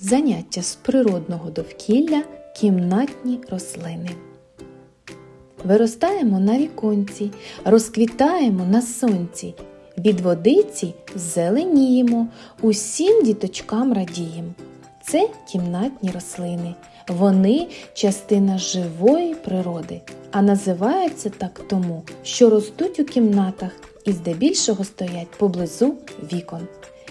Заняття з природного довкілля кімнатні рослини. Виростаємо на віконці, розквітаємо на сонці. Від водиці зеленіємо, усім діточкам радіємо. Це кімнатні рослини. Вони частина живої природи, а називаються так тому, що ростуть у кімнатах і здебільшого стоять поблизу вікон.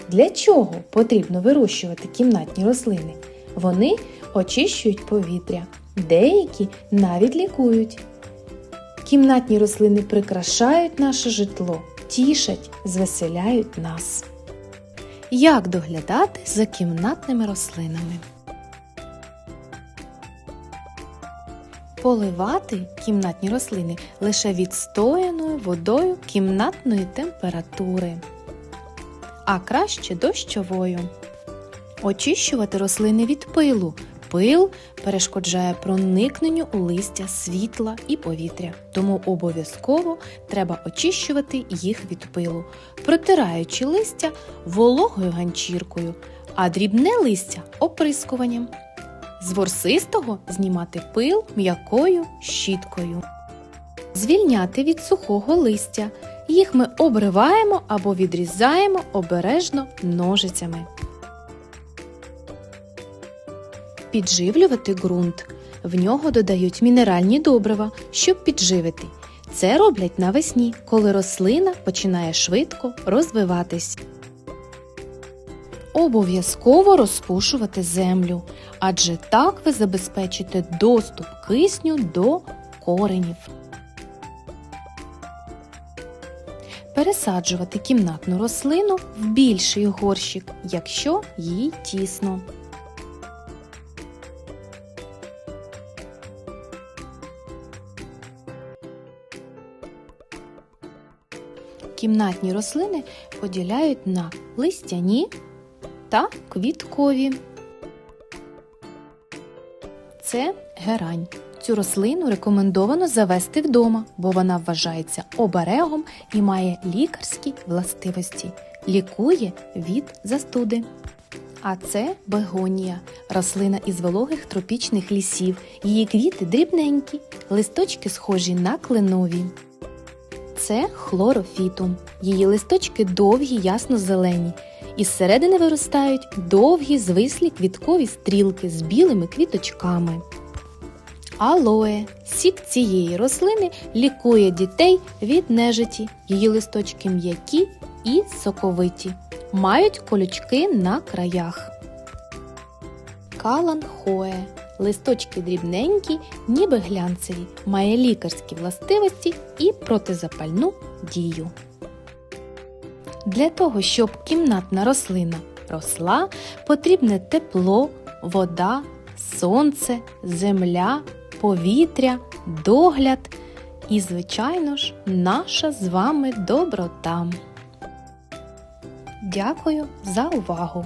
Для чого потрібно вирощувати кімнатні рослини? Вони очищують повітря, деякі навіть лікують. Кімнатні рослини прикрашають наше житло, тішать, звеселяють нас. Як доглядати за кімнатними рослинами? Поливати кімнатні рослини лише відстояною водою кімнатної температури, а краще дощовою. Очищувати рослини від пилу. Пил перешкоджає проникненню у листя світла і повітря, тому обов'язково треба очищувати їх від пилу, протираючи листя вологою ганчіркою, а дрібне листя оприскуванням. З ворсистого знімати пил м'якою щіткою. Звільняти від сухого листя. Їх ми обриваємо або відрізаємо обережно ножицями. Підживлювати ґрунт. В нього додають мінеральні добрива, щоб підживити. Це роблять навесні, коли рослина починає швидко розвиватись. Обов'язково розпушувати землю, адже так ви забезпечите доступ кисню до коренів. Пересаджувати кімнатну рослину в більший горщик, якщо їй тісно. Кімнатні рослини поділяють на листяні та квіткові. Це герань. Цю рослину рекомендовано завести вдома, бо вона вважається оберегом і має лікарські властивості, лікує від застуди. А це бегонія, рослина із вологих тропічних лісів. Її квіти дрібненькі, листочки схожі на кленові. Це хлорофітум. Її листочки довгі, ясно-зелені. Із середини виростають довгі звислі квіткові стрілки з білими квіточками. Алоe. Сік цієї рослини лікує дітей від нежиті. Її листочки м'які і соковиті. Мають колючки на краях. Каланхоe. Листочки дрібненькі, ніби глянцеві, має лікарські властивості і протизапальну дію. Для того, щоб кімнатна рослина росла, потрібне тепло, вода, сонце, земля, повітря, догляд і, звичайно ж, наша з вами доброта. Дякую за увагу!